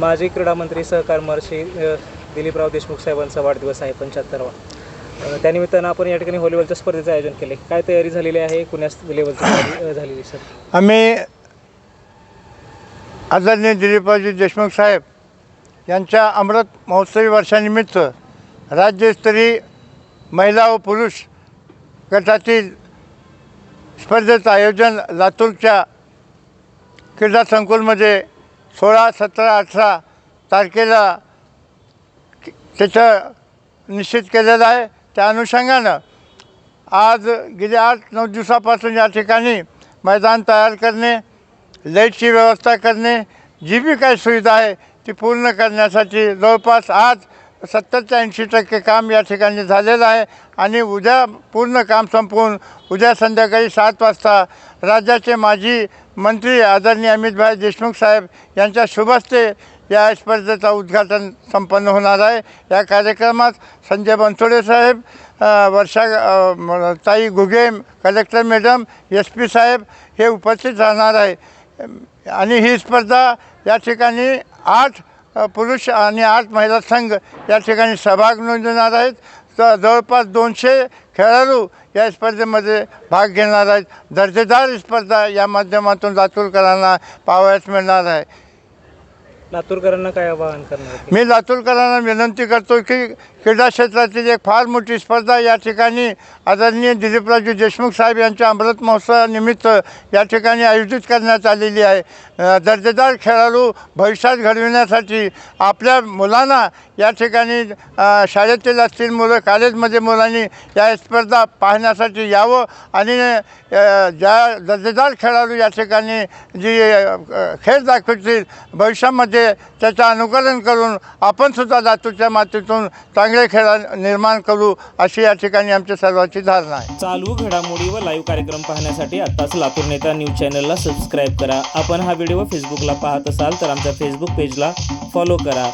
माजी क्रीडामंत्री सहकार महर्षी दिलीपराव देशमुख साहेबांचा वाढदिवस आहे पंच्याहत्तरावा. त्यानिमित्तानं आपण या ठिकाणी व्हॉलीबॉलच्या स्पर्धेचं आयोजन केले. काय तयारी झालेली आहे? कुण्या लेवलची झालेली सर? आम्ही आदरणीय दिलीपरावजी देशमुख साहेब यांच्या अमृत महोत्सवी वर्षानिमित्त राज्यस्तरीय महिला व पुरुष गटातील स्पर्धेचं आयोजन लातूरच्या क्रीडा संकुलमध्ये सोळा सतरा अठरा तारखेला त्याचं निश्चित केलेलं आहे. त्या अनुषंगानं आज गेल्या आठ नऊ दिवसापासून या ठिकाणी मैदान तयार करणे लाईटची व्यवस्था करणे जी बी काही सुविधा आहे ती पूर्ण करण्यासाठी जवळपास आज सत्तर ते ऐंशी टक्के काम या ठिकाणी झालेलं आहे आणि उद्या पूर्ण काम संपवून उद्या संध्याकाळी सात वाजता राज्याचे माजी मंत्री आदरणीय अमितभाई देशमुख साहेब यांच्या शुभस्ते या स्पर्धेचं उद्घाटन संपन्न होणार आहे. या कार्यक्रमात संजय बनसोडे साहेब वर्षा ताई Ghuge collector madam S P साहेब हे उपस्थित राहणार आहे. आणि ही स्पर्धा या ठिकाणी आठ पुरुष आणि आठ महिला संघ या ठिकाणी सहभाग नोंदवणार आहेत. तर जवळपास दोनशे खेळाडू या स्पर्धेमध्ये भाग घेणार आहेत. दर्जेदार स्पर्धा या माध्यमातून लातूरकरांना पाहावयास मिळणार आहे. लातूरकरांना काय आवाहन करणार? मी लातूरकरांना विनंती करतो की क्रीडा क्षेत्रातील एक फार मोठी स्पर्धा या ठिकाणी आदरणीय दिलीपराजू देशमुख साहेब यांच्या अमृत महोत्सवानिमित्त या ठिकाणी आयोजित करण्यात आलेली आहे. दर्जेदार खेळाडू भविष्यात घडविण्यासाठी आपल्या मुलांना या ठिकाणी शाळेतील असतील मुलं कॉलेजमध्ये मुलांनी या स्पर्धा पाहण्यासाठी यावं आणि ज्या दर्जेदार खेळाडू या ठिकाणी जी खेळ दाखवतील भविष्यामध्ये म्हणजे त्याचं अनुकरण करून आपण सुद्धा लातूरच्या मातीतून चांगले खेळ निर्माण करू अशी या ठिकाणी आमच्या सर्वांची धारणा आहे. चालू घडामोडी व लाईव्ह कार्यक्रम पाहण्यासाठी आत्ताच लातूर नेता न्यूज चॅनलला सबस्क्राईब करा. आपण हा व्हिडिओ फेसबुकला पाहत असाल तर आमच्या फेसबुक पेजला फॉलो करा.